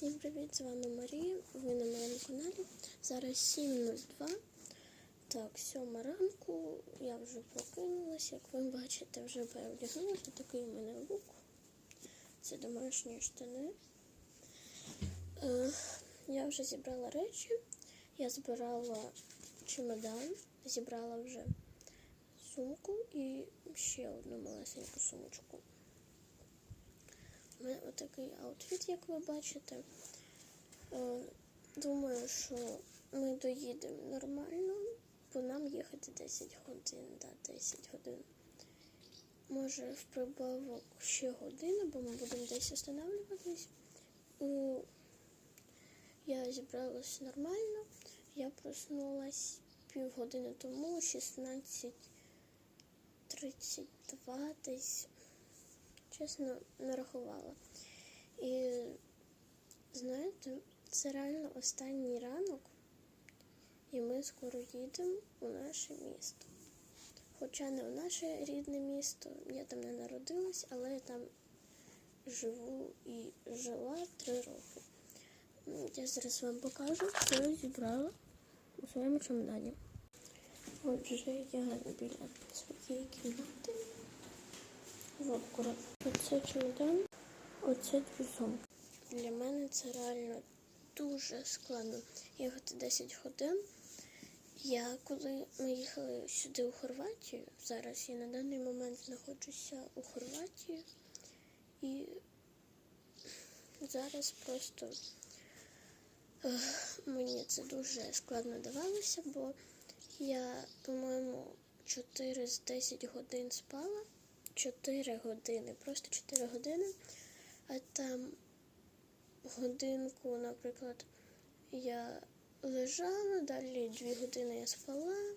Всім привіт! З вами Марія. Ви на моєму каналі. Зараз 7.02. Так, сьома ранку. Я вже прокинулася. Як ви бачите, вже переодягнулася. Такий у мене лук. Це домашні штани. Е, я вже зібрала речі. Я збирала чемодан, зібрала вже сумку і ще одну малесеньку сумочку. Отакий аутфіт, як ви бачите. Е, Думаю, що ми доїдемо нормально, бо нам їхати 10 годин, да, 10 годин. Може, в прибавок ще годину, бо ми будемо десь останавливатись. Я зібралась нормально. Я проснулась півгодини тому, 16.32 десь чесно, не рахувала. І знаєте, це реально останній ранок, і ми скоро їдемо у наше місто. Хоча не у наше рідне місто, я там не народилась, але я там живу і жила три роки. Я зараз вам покажу, що я зібрала у своєму чемодані. Отже, я біля своєї кімнати. Вот. Оце чемодан, оце дві. Для мене це реально дуже складно їхати 10 годин. Я коли ми їхали сюди у Хорватію, зараз я на даний момент знаходжуся у Хорватії і зараз просто ех, мені це дуже складно давалося, бо я, по-моєму, 4 з 10 годин спала. 4 години, просто 4 години, а там годинку, наприклад, я лежала, далі 2 години я спала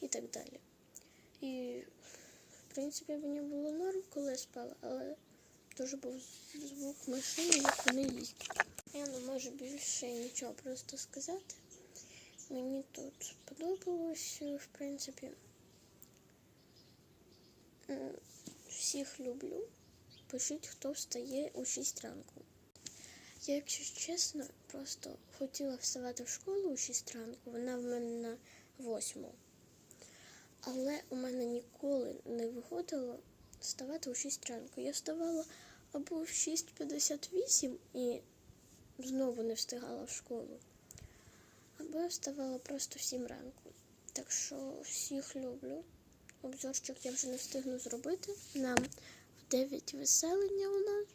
і так далі. І, в принципі, мені було норм, коли я спала, але дуже був звук машини, як вони їздять. Я не можу більше нічого просто сказати. Мені тут сподобалось, в принципі. Всіх люблю. Пишіть, хто встає у 6 ранку. Я, якщо чесно, просто хотіла вставати в школу у 6 ранку, вона в мене на 8. Але у мене ніколи не виходило вставати у 6 ранку. Я вставала або в 6.58 і знову не встигала в школу, або я вставала просто в 7 ранку. Так що всіх люблю. Обзорчик я вже не встигну зробити. Нам в 9 веселення у нас.